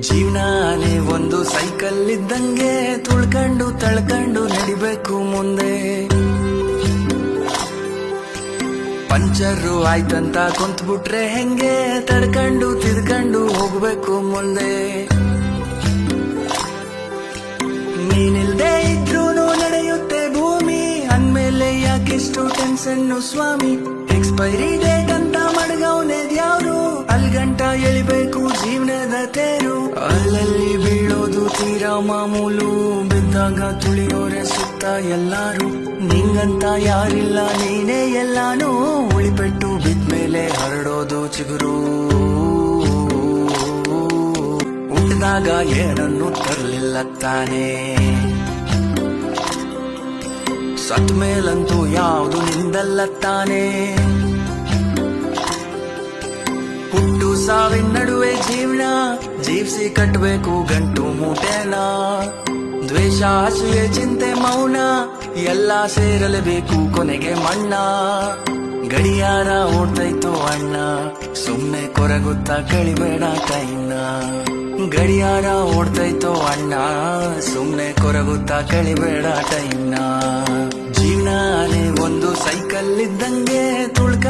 ಜೀವನಾನೇ ಒಂದು ಸೈಕಲ್ ಇದ್ದಂಗೆ ತುಳ್ಕೊಂಡು ತಳ್ಕೊಂಡು ನಡಿಬೇಕು ಮುಂದೆ. ಪಂಚರು ಆಯ್ತಂತ ಕುಂತ್ಬಿಟ್ರೆ ಹೆಂಗೆ? ತಡ್ಕೊಂಡು ತಿದ್ಕಂಡು ಹೋಗ್ಬೇಕು ಮುಂದೆ. ನೀನಿಲ್ದೆ ಇದ್ರೂನು ನಡೆಯುತ್ತೆ ಭೂಮಿ, ಅಂದ್ಮೇಲೆ ಯಾಕೆಷ್ಟು ಟೆನ್ಷನ್ನು ಸ್ವಾಮಿ? ಎಕ್ಸ್ಪೈರಿ ಡೇಟ್ ಎಳಿಬೇಕು ಜೀವನದ ತೇರು. ಅಲ್ಲಲ್ಲಿ ಬೀಳೋದು ತೀರಾ ಮಾಮೂಲು ಬಿದ್ದಾಗ ತುಳಿಯೋರೆ ಸುತ್ತ ಎಲ್ಲಾರು. ನಿಂಗಂತ ಯಾರಿಲ್ಲ, ನೀನೇ ಎಲ್ಲಾನು. ಉಳಿಪೆಟ್ಟು ಬಿದ್ಮೇಲೆ ಹರಡೋದು ಚಿಗುರು. ಉಂಡಾಗ ಏನನ್ನು ತರಲಿಲ್ಲ ತಾನೇ. ಸತ್ ಮೇಲಂತೂ ಯಾವುದು ನಿಂದಲ್ಲ ತಾನೇ. ಹುಟ್ಟು ಸಾವಿನ ನಡುವೆ ಜೀವನ, ಜೀವಿಸಿ ಕಟ್ಟಬೇಕು ಗಂಟು ಮೂಟೆನ. ದ್ವೇಷ ಹಸುವೆ ಚಿಂತೆ, ಮೌನ, ಎಲ್ಲ ಸೇರಲೇಬೇಕು ಕೊನೆಗೆ ಮಣ್ಣ. ಗಡಿಯಾರ ಓಡ್ತೈತು ಅಣ್ಣ ಸುಮ್ಮನೆ ಕೊರಗುತ್ತಾ ಕಳಿಬೇಡ ಕೈನ. ಗಡಿಯಾರ ಓಡ್ತೈತೋ ಅಣ್ಣ ಸುಮ್ಮನೆ ಕೊರಗುತ್ತಾ ಕಳಿಬೇಡ ಟೈಮ್ನ ಜೀವನ ಒಂದು ಸೈಕಲ್ ಇದ್ದಂಗೆ ಮುಂದೆ